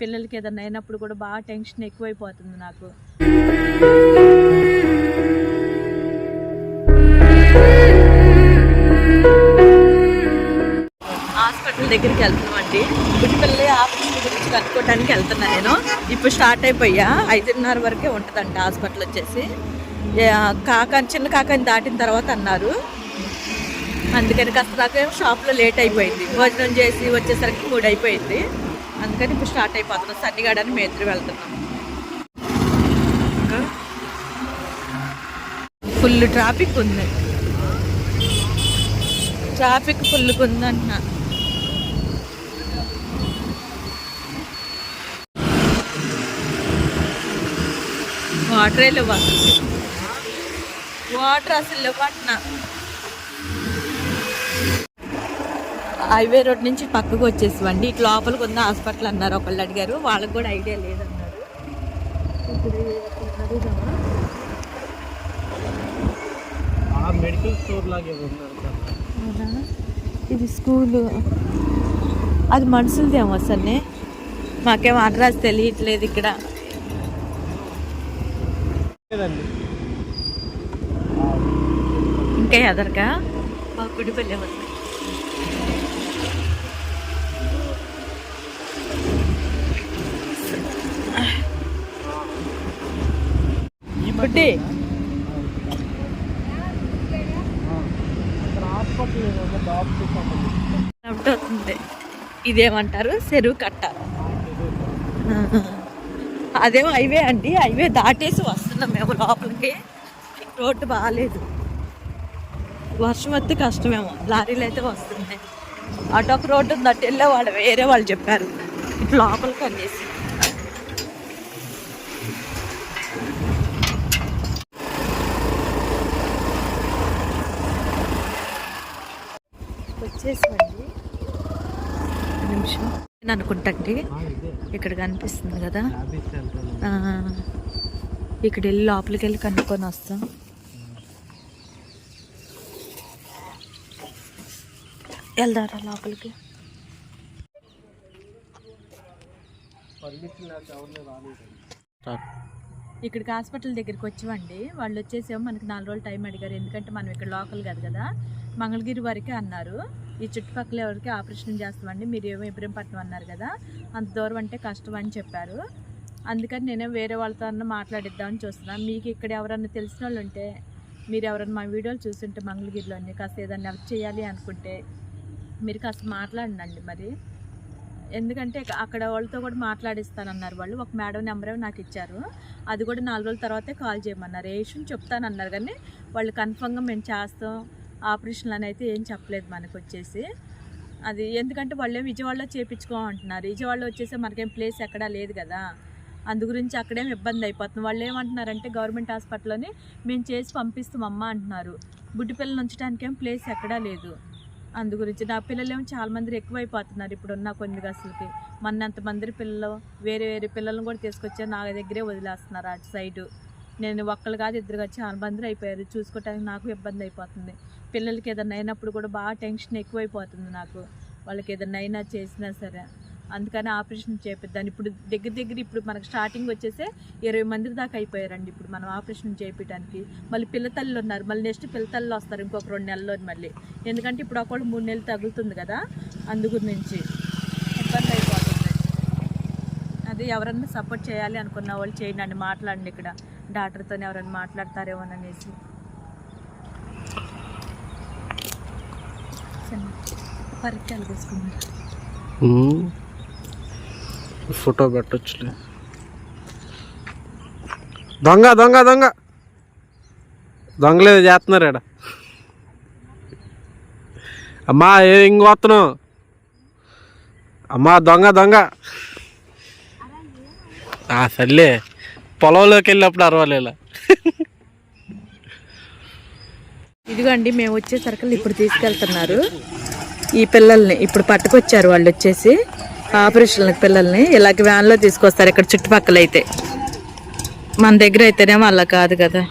పిల్లలకి ఏదైనా అయినప్పుడు కూడా బాగా టెన్షన్ ఎక్కువైపోతుంది నాకు. హాస్పిటల్ దగ్గరికి వెళ్తున్నామండి గుడిపల్లి ఆపరేషన్ గురించి కనుక్కోవడానికి వెళ్తున్నా నేను. ఇప్పుడు స్టార్ట్ అయిపోయా. ఐదున్నర వరకే ఉంటుందంట హాస్పిటల్ వచ్చేసి. ఏ, కాకా చిన్న కాకాని దాటిన తర్వాత అన్నారు. అందుకని కాస్త నాకు షాప్లో లేట్ అయిపోయింది. భోజనం చేసి వచ్చేసరికి మూడు అయిపోయింది అందుకని ఇప్పుడు స్టార్ట్ అయిపోతున్నాం. సన్నిగాడని మేత్రి వెళ్తున్నాం. ఫుల్ ట్రాఫిక్ ఉంది. ట్రాఫిక్ ఫుల్ ఉంది అంటున్నా వాటరే లేవు వాటర్ అసలు లేవు అంటున్నా హైవే రోడ్ నుంచి పక్కకు వచ్చేసివ్వండి. ఇటు లోపలికి ఉన్న హాస్పిటల్ అన్నారు ఒకళ్ళు అడిగారు. వాళ్ళకి కూడా ఐడియా లేదన్నారు. మెడికల్ స్టోర్ లాగే? ఇది స్కూలు. అది మనుషులదేమో అసలు. మాకేం అడ్రస్ తెలియట్లేదు ఇక్కడ. ఇంకా ఎదరగా మా గుడిపల్లి ఉంది బుడ్డి అవుతుంది. ఇదేమంటారు? చెరువు కట్ట. అదేమో హైవే అండి. హైవే దాటేసి వస్తున్నాం మేము లోపలికి. రోడ్డు బాగాలేదు వర్షం వస్తే కష్టమేమో. లారీలు అయితే వస్తున్నాయి. అటు ఒక రోడ్డు ఉంది అటు వెళ్ళే వాళ్ళు వేరే వాళ్ళు చెప్పారు. ఇటు లోపలికి అనేసి వచ్చేసండి. ఒక నిమిషం. నేను అనుకుంటండి. ఇక్కడ కనిపిస్తుంది కదా. ఇక్కడ వెళ్ళి లోపలికి వెళ్ళి కనుక్కొని వస్తాం. వెళ్దారా లోపలికి. పర్మిషన్ లేక ఎవరిని రాలేదు. ఇక్కడికి హాస్పిటల్ దగ్గరికి వచ్చామండి వాళ్ళు వచ్చేసేమో మనకి నాలుగు రోజులు టైం అడిగారు. ఎందుకంటే మనం ఇక్కడ లోకల్ కాదు కదా. మంగళగిరి వరకే అన్నారు. ఈ చుట్టుపక్కల ఎవరికి ఆపరేషన్ చేస్తామండి. మీరు ఏమో ఇబ్రహీంపట్నం అన్నారు కదా. అంత దూరం అంటే కష్టం అని చెప్పారు. అందుకని నేను వేరే వాళ్ళతో అన్న మాట్లాడిద్దామని చూస్తున్నాను మీకు ఇక్కడ ఎవరన్నా తెలిసిన వాళ్ళు ఉంటే మీరు ఎవరైనా మా వీడియోలు చూస్తుంటే మంగళగిరిలోని కాస్త ఏదైనా హెల్ప్ చేయాలి అనుకుంటే మీరు కాస్త మాట్లాడండి మరి. ఎందుకంటే అక్కడ వాళ్ళతో కూడా మాట్లాడిస్తానన్నారు వాళ్ళు. ఒక మేడం నెంబర్ నాకు ఇచ్చారు. అది కూడా నాలుగు రోజుల తర్వాతే కాల్ చేయమన్నారు. ఏ విషయం చెప్తానన్నారు కానీ వాళ్ళు కన్ఫర్మ్గా మేము చేస్తాం. ఆపరేషన్లు అని అయితే ఏం చెప్పలేదు మనకు వచ్చేసి. అది ఎందుకంటే వాళ్ళే విజయవాడలో చేపించుకోమంటున్నారు. విజయవాడలో వచ్చేసి మనకేం ప్లేస్ ఎక్కడా లేదు కదా. అందు గురించి అక్కడేం ఇబ్బంది అయిపోతుంది. వాళ్ళు ఏమంటున్నారంటే గవర్నమెంట్ హాస్పిటల్లోనే మేము చేసి పంపిస్తాం అమ్మ అంటున్నారు. బుడ్డిపిల్లలు ఉంచడానికి ఏం ప్లేస్ ఎక్కడా లేదు. అందు గురించి నా పిల్లలేమో చాలా మంది ఎక్కువైపోతున్నారు ఇప్పుడు ఉన్న కొన్ని అసలుకి మన్నంత మంది పిల్లలు వేరే వేరే పిల్లలను కూడా తీసుకొచ్చి నా దగ్గరే వదిలేస్తున్నారు అటు సైడు. నేను ఒక్కళ్ళు కాదు ఇద్దరు చాలా మంది అయిపోయారు. చూసుకోవటానికి నాకు ఇబ్బంది అయిపోతుంది. పిల్లలకి ఏదైనా అయినప్పుడు కూడా బాగా టెన్షన్ ఎక్కువైపోతుంది నాకు. వాళ్ళకి ఏదైనా అయినా చేసినా సరే. అందుకని ఆపరేషన్ చేపిద్దాను ఇప్పుడు దగ్గర దగ్గర ఇప్పుడు మనకు స్టార్టింగ్ వచ్చేసే ఇరవై మంది దాకా అయిపోయారండి ఇప్పుడు మనం ఆపరేషన్ చేయించడానికి మళ్ళీ పిల్లతల్లు ఉన్నారు. మళ్ళీ నెక్స్ట్ పిల్లతల్లు వస్తారు ఇంకొక రెండు నెలల్లో మళ్ళీ. ఎందుకంటే ఇప్పుడు ఒకళ్ళు మూడు నెలలు తగులుతుంది కదా అందు గురించి ఇబ్బంది అయిపోతుంది. అది ఎవరన్నా సపోర్ట్ చేయాలి అనుకున్న వాళ్ళు చేయండి మాట్లాడండి ఇక్కడ. డాక్టర్తో ఎవరైనా మాట్లాడతారేమో అనేసి పరీక్షలు తీసుకున్నారు ఫోటో పెట్టచ్చులే. దొంగ దొంగ దొంగ. దొంగలేదు చేస్తున్నారు ఈడ అమ్మా ఏ ఇంకొస్తున్నావు అమ్మా దొంగ దొంగ. ఆ, సర్లే పొలంలోకి వెళ్ళినప్పుడు అరవాలేలా. ఇదిగోండి మేము వచ్చేసరికి ఇప్పుడు తీసుకెళ్తున్నారు. ఈ పిల్లల్ని ఇప్పుడు పట్టుకొచ్చారు వాళ్ళు వచ్చేసి. ఆపరేషన్ పిల్లల్ని ఇలాగ వ్యాన్లో తీసుకొస్తారు ఇక్కడ చుట్టుపక్కల అయితే మన దగ్గర అయితేనేమో అలా కాదు కదా.